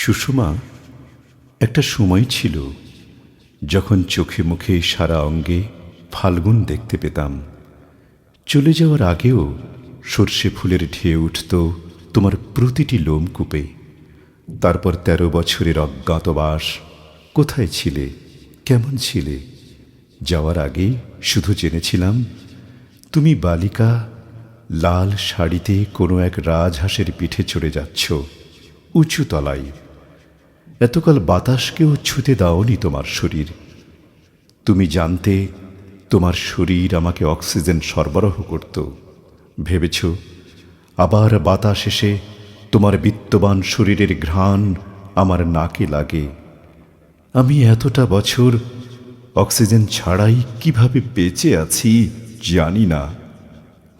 সুষমা, একটা সময় ছিল যখন চোখে মুখে সারা অঙ্গে ফাল্গুন দেখতে পেতাম। চলে যাওয়ার আগেও সর্ষে ফুলের ঢেউ উঠত তোমার প্রতিটি লোমকূপে তারপর তেরো বছরের অজ্ঞাতবাস কোথায় ছিলে, কেমন ছিলে? যাওয়ার আগে শুধু জেনেছিলাম, তুমি বালিকা, লাল শাড়িতে কোনো এক রাজহাঁসের পিঠে চড়ে যাচ্ছ, উঁচু তলায়। এতকাল বাতাসকেও ছুতে দাওনি তোমার শরীর। তুমি জানতে তোমার শরীর আমাকে অক্সিজেন সরবরাহ করত। ভেবেছ, আবার বাতাস এসে তোমার বিত্তবান শরীরের ঘ্রাণ আমার নাকে লাগে। আমি এতটা বছর অক্সিজেন ছাড়াই কীভাবে বেঁচে আছি জানি না।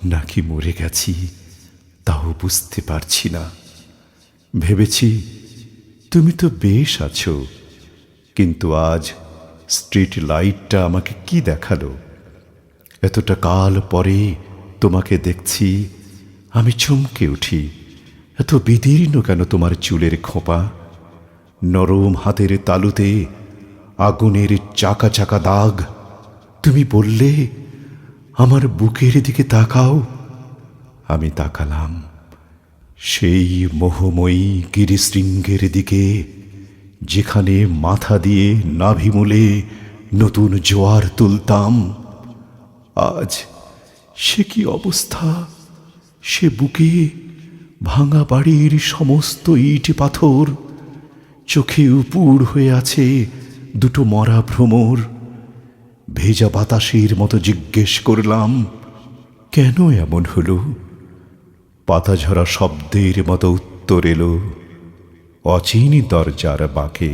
নাকি মরে গেছি তাও বুঝতে পারছি না। ভেবেছি তুমি তো বেশ আছো। কিন্তু আজ স্ট্রিট লাইটটা আমাকে কি দেখাল? এতটা কাল পরে তোমাকে দেখছি, আমি চমকে উঠি। এত বিদীর্ণ কেন তোমার চুলের খোঁপা? নরম হাতের তালুতে আগুনের চাকা চাকা দাগ। তুমি বললে, আমার বুকের দিকে তাকাও। আমি তাকালাম। সেই মোহময়ী গিরিশৃঙ্গের দিকে, যেখানে মাথা দিয়ে নাভিমূলে নতুন জোয়ার তুলতাম। আজ সে কি অবস্থা? সে বুকে ভাঙা বাড়ির সমস্ত ইট পাথর, চোখে উপুর হয়ে আছে দুটো মরা ভ্রমর। ভেজা বাতাসের মতো জিজ্ঞেস করলাম, কেন এমন হলো? পাতা ঝরা শব্দের মতো উত্তর এলো। অচিনি দরজার বাঁকে